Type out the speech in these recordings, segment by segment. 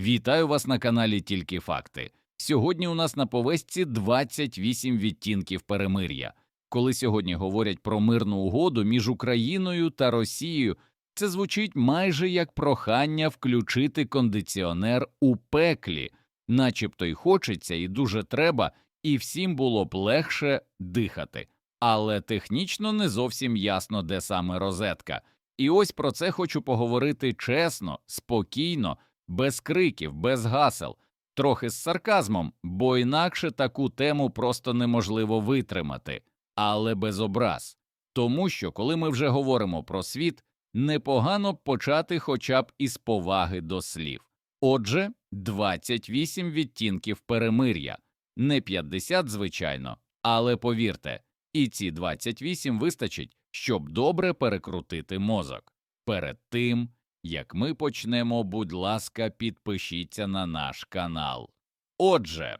Вітаю вас на каналі Тільки Факти. Сьогодні у нас на повестці 28 відтінків перемир'я. Коли сьогодні говорять про мирну угоду між Україною та Росією, це звучить майже як прохання включити кондиціонер у пеклі, начебто й хочеться, і дуже треба, і всім було б легше дихати. Але технічно не зовсім ясно, де саме розетка. І ось про це хочу поговорити чесно, спокійно, без криків, без гасел, трохи з сарказмом, бо інакше таку тему просто неможливо витримати, але без образ. Тому що, коли ми вже говоримо про світ, непогано почати хоча б із поваги до слів. Отже, 28 відтінків перемир'я, не 50, звичайно, але повірте, і ці 28 вистачить, щоб добре перекрутити мозок. Перед тим, як ми почнемо, будь ласка, підпишіться на наш канал. Отже,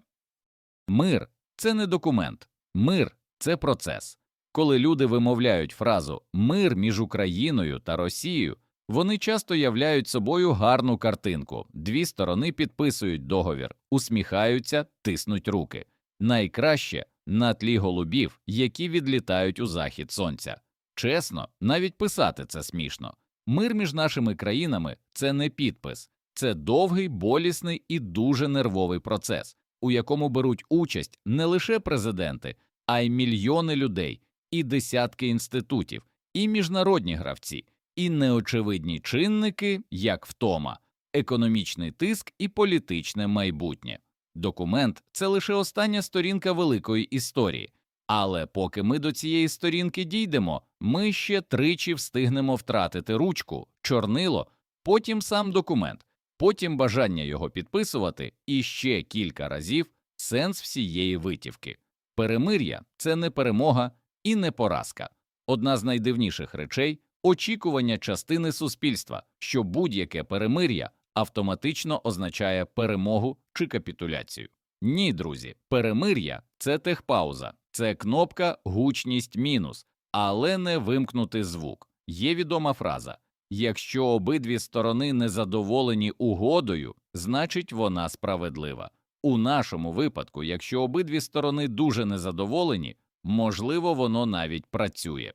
мир це не документ, мир це процес. Коли люди вимовляють фразу мир між Україною та Росією, вони часто являють собою гарну картинку. Дві сторони підписують договір, усміхаються, тиснуть руки. Найкраще на тлі голубів, які відлітають у захід сонця. Чесно, навіть писати це смішно. Мир між нашими країнами це не підпис, це довгий, болісний і дуже нервовий процес, у якому беруть участь не лише президенти, а й мільйони людей, і десятки інститутів, і міжнародні гравці, і неочевидні чинники, як втома, економічний тиск і політичне майбутнє. Документ це лише остання сторінка великої історії. Але поки ми до цієї сторінки дійдемо, ми ще тричі встигнемо втратити ручку, чорнило, потім сам документ, потім бажання його підписувати і ще кілька разів сенс всієї витівки. Перемир'я це не перемога і не поразка. Одна з найдивніших речей очікування частини суспільства, що будь-яке перемир'я автоматично означає перемогу чи капітуляцію. Ні, друзі, перемир'я це техпауза, це кнопка гучність мінус, але не вимкнути звук. Є відома фраза якщо обидві сторони незадоволені угодою, значить вона справедлива. У нашому випадку, якщо обидві сторони дуже незадоволені, можливо, воно навіть працює.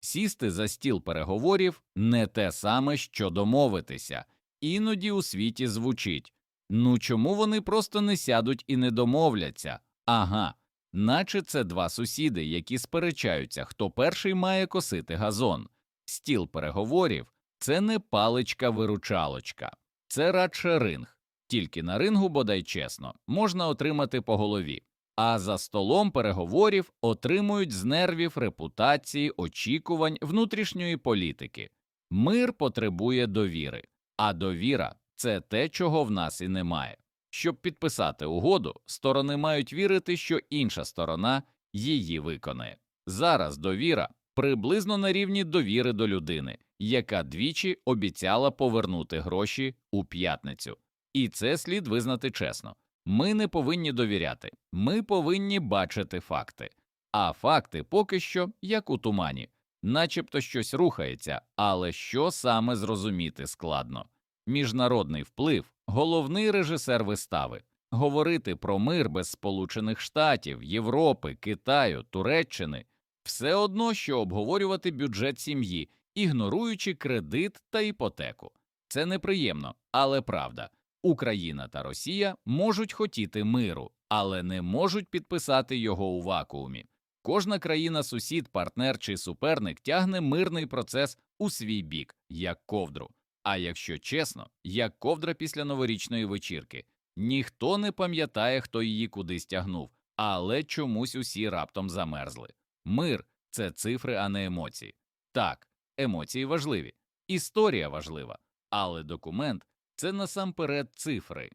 Сісти за стіл переговорів не те саме, що домовитися, іноді у світі звучить ну чому вони просто не сядуть і не домовляться? Ага, наче це два сусіди, які сперечаються, хто перший має косити газон. Стіл переговорів це не паличка-виручалочка, це радше ринг. Тільки на рингу, бодай чесно, можна отримати по голові, а за столом переговорів отримують з нервів репутації, очікувань внутрішньої політики. Мир потребує довіри, а довіра це те, чого в нас і немає. Щоб підписати угоду, сторони мають вірити, що інша сторона її виконає. Зараз довіра приблизно на рівні довіри до людини, яка двічі обіцяла повернути гроші у п'ятницю. І це слід визнати чесно. Ми не повинні довіряти, ми повинні бачити факти. А факти поки що як у тумані, начебто щось рухається, але що саме зрозуміти складно. Міжнародний вплив головний режисер вистави. Говорити про мир без Сполучених Штатів, Європи, Китаю, Туреччини все одно, що обговорювати бюджет сім'ї, ігноруючи кредит та іпотеку. Це неприємно, але правда. Україна та Росія можуть хотіти миру, але не можуть підписати його у вакуумі. Кожна країна, сусід, партнер чи суперник тягне мирний процес у свій бік, як ковдру. А якщо чесно, як ковдра після новорічної вечірки, ніхто не пам'ятає, хто її кудись тягнув, але чомусь усі раптом замерзли. Мир це цифри, а не емоції. Так, емоції важливі, історія важлива, але документ це насамперед цифри,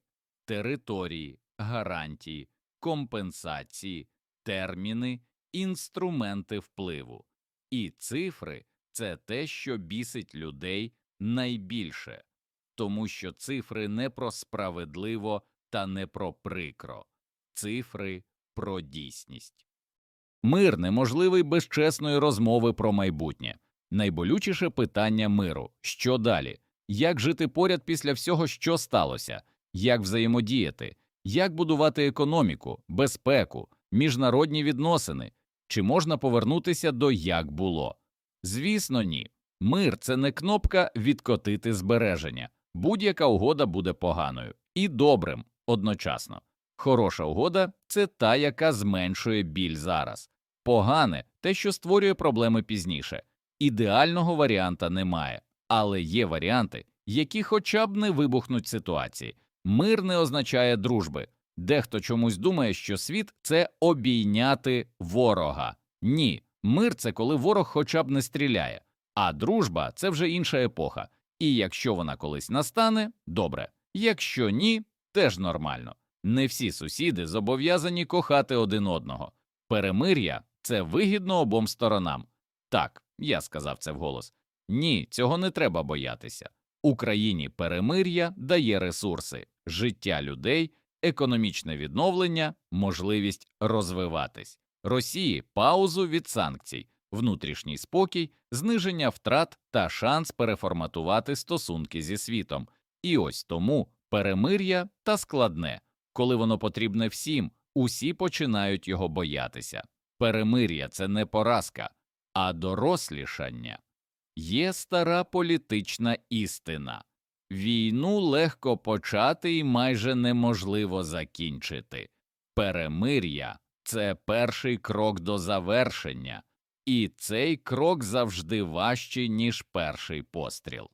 території, гарантії, компенсації, терміни, інструменти впливу. І цифри це те, що бісить людей найбільше, тому що цифри не про справедливо та не про прикро, цифри про дійсність. Мир неможливий без чесної розмови про майбутнє. Найболючіше питання миру що далі? Як жити поряд після всього, що сталося? як взаємодіяти, як будувати економіку, безпеку, міжнародні відносини, чи можна повернутися до як було. Звісно, ні. Мир це не кнопка відкотити збереження. Будь-яка угода буде поганою і добрим одночасно. Хороша угода це та, яка зменшує біль зараз. Погане те, що створює проблеми пізніше. Ідеального варіанта немає, але є варіанти, які хоча б не вибухнуть ситуації. Мир не означає дружби. Дехто чомусь думає, що світ це обійняти ворога. Ні, мир це коли ворог хоча б не стріляє, а дружба це вже інша епоха. І якщо вона колись настане, добре. Якщо ні, теж нормально. Не всі сусіди зобов'язані кохати один одного. Перемир'я це вигідно обом сторонам. Так, я сказав це вголос. Ні, цього не треба боятися. Україні перемир'я дає ресурси, життя людей, економічне відновлення, можливість розвиватись. Росії паузу від санкцій, внутрішній спокій, зниження втрат та шанс переформатувати стосунки зі світом. І ось тому перемир'я та складне, коли воно потрібне всім, усі починають його боятися. Перемир'я це не поразка, а дорослішання. Є стара політична істина війну легко почати і майже неможливо закінчити. Перемир'я це перший крок до завершення, і цей крок завжди важчий, ніж перший постріл.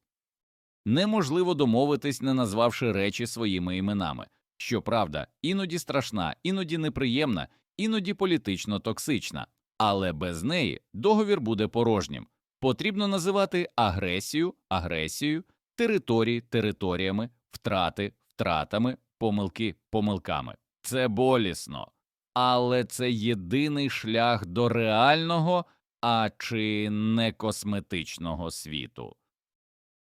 Неможливо домовитись, не назвавши речі своїми іменами. Щоправда, іноді страшна, іноді неприємна, іноді політично токсична, але без неї договір буде порожнім. Потрібно називати агресію агресією, території територіями, втрати втратами, помилки помилками. Це болісно, але це єдиний шлях до реального, а чи не косметичного світу.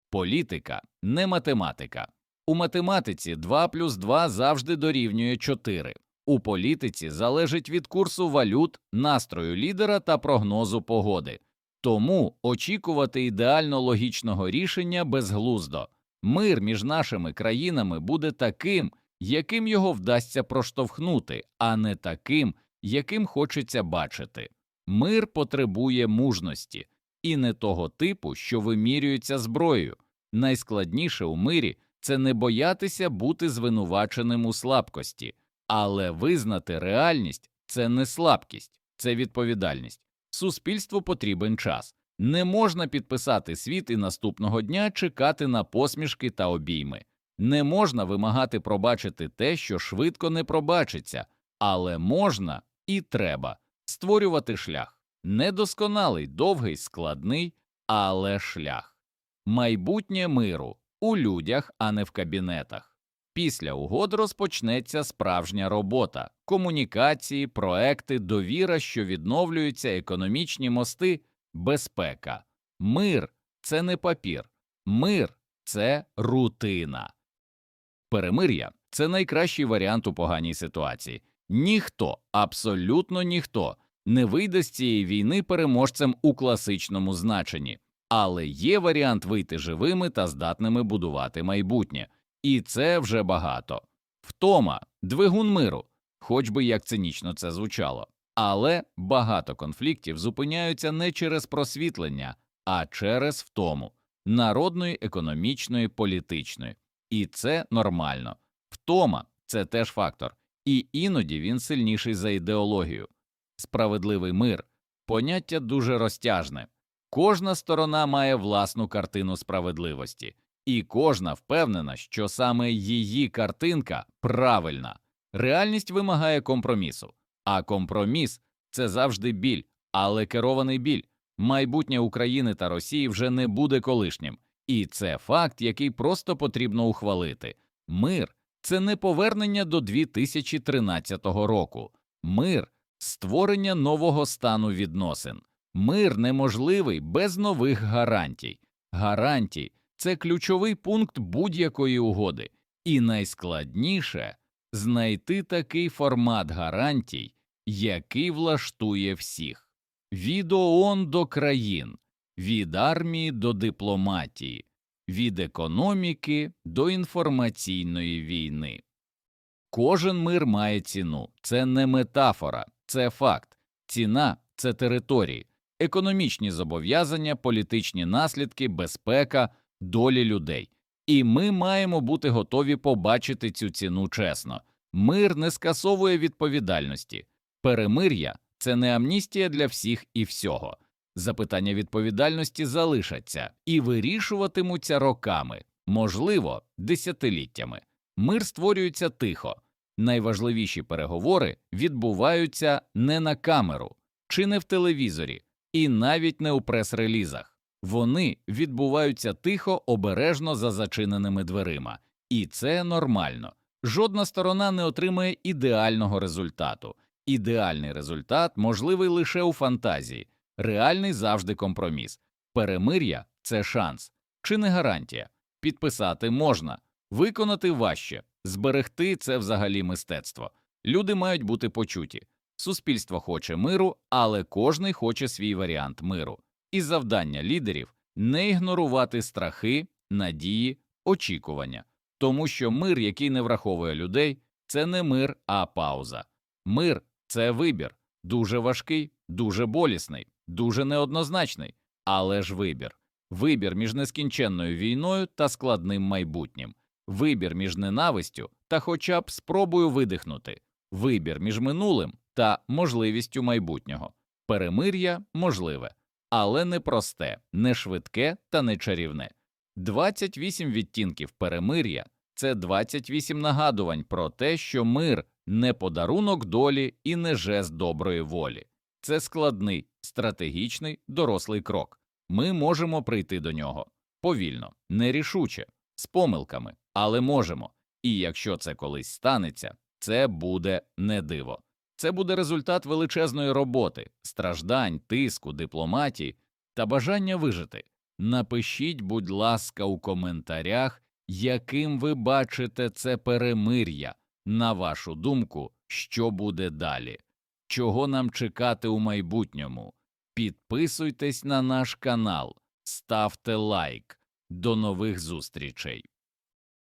Політика не математика. У математиці 2 плюс 2 завжди дорівнює 4. У політиці залежить від курсу валют, настрою лідера та прогнозу погоди. Тому очікувати ідеально логічного рішення безглуздо. Мир між нашими країнами буде таким, яким його вдасться проштовхнути, а не таким, яким хочеться бачити. Мир потребує мужності і не того типу, що вимірюється зброєю. Найскладніше у мирі це не боятися бути звинуваченим у слабкості, але визнати реальність це не слабкість, це відповідальність. Суспільству потрібен час. Не можна підписати світ і наступного дня чекати на посмішки та обійми. Не можна вимагати пробачити те, що швидко не пробачиться, але можна і треба створювати шлях. Недосконалий, довгий, складний, але шлях. Майбутнє миру у людях, а не в кабінетах. Після угод розпочнеться справжня робота, комунікації, проекти, довіра, що відновлюються, економічні мости, безпека. Мир це не папір, мир це рутина. Перемир'я це найкращий варіант у поганій ситуації. Ніхто, абсолютно ніхто не вийде з цієї війни переможцем у класичному значенні, але є варіант вийти живими та здатними будувати майбутнє. І це вже багато. Втома, двигун миру, хоч би як цинічно це звучало. Але багато конфліктів зупиняються не через просвітлення, а через втому народної, економічної, політичної. І це нормально. Втома це теж фактор, і іноді він сильніший за ідеологію. Справедливий мир поняття дуже розтяжне. Кожна сторона має власну картину справедливості, і кожна впевнена, що саме її картинка правильна. Реальність вимагає компромісу, а компроміс це завжди біль, але керований біль. Майбутнє України та Росії вже не буде колишнім, і це факт, який просто потрібно ухвалити. Мир це не повернення до 2013 року, мир створення нового стану відносин. Мир неможливий без нових гарантій. Гарантій це ключовий пункт будь-якої угоди, і найскладніше знайти такий формат гарантій, який влаштує всіх від ООН до країн, від армії до дипломатії, від економіки до інформаційної війни. Кожен мир має ціну, це не метафора, це факт. Ціна це території, економічні зобов'язання, політичні наслідки, безпека, долі людей. І ми маємо бути готові побачити цю ціну чесно. Мир не скасовує відповідальності. Перемир'я це не амністія для всіх і всього. Запитання відповідальності залишаться і вирішуватимуться роками, можливо, десятиліттями. Мир створюється тихо. Найважливіші переговори відбуваються не на камеру чи не в телевізорі, і навіть не у прес-релізах. Вони відбуваються тихо, обережно за зачиненими дверима, і це нормально. Жодна сторона не отримає ідеального результату. Ідеальний результат можливий лише у фантазії, реальний завжди компроміс. Перемир'я це шанс, чи не гарантія. Підписати можна, виконати важче, зберегти це взагалі мистецтво. Люди мають бути почуті. Суспільство хоче миру, але кожний хоче свій варіант миру. І завдання лідерів не ігнорувати страхи, надії, очікування, тому що мир, який не враховує людей, це не мир, а пауза. Мир це вибір, дуже важкий, дуже болісний, дуже неоднозначний, але ж вибір. Вибір між нескінченною війною та складним майбутнім, вибір між ненавистю та хоча б спробою видихнути, вибір між минулим та можливістю майбутнього. Перемир'я можливе, але не просте, не швидке та не чарівне. 28 відтінків перемир'я це 28 нагадувань про те, що мир не подарунок долі і не жест доброї волі. Це складний, стратегічний, дорослий крок. Ми можемо прийти до нього повільно, нерішуче, з помилками, але можемо. І якщо це колись станеться, це буде не диво. Це буде результат величезної роботи, страждань, тиску, дипломатії та бажання вижити. Напишіть, будь ласка, у коментарях, яким ви бачите це перемир'я. На вашу думку, що буде далі? Чого нам чекати у майбутньому? Підписуйтесь на наш канал, ставте лайк. До нових зустрічей!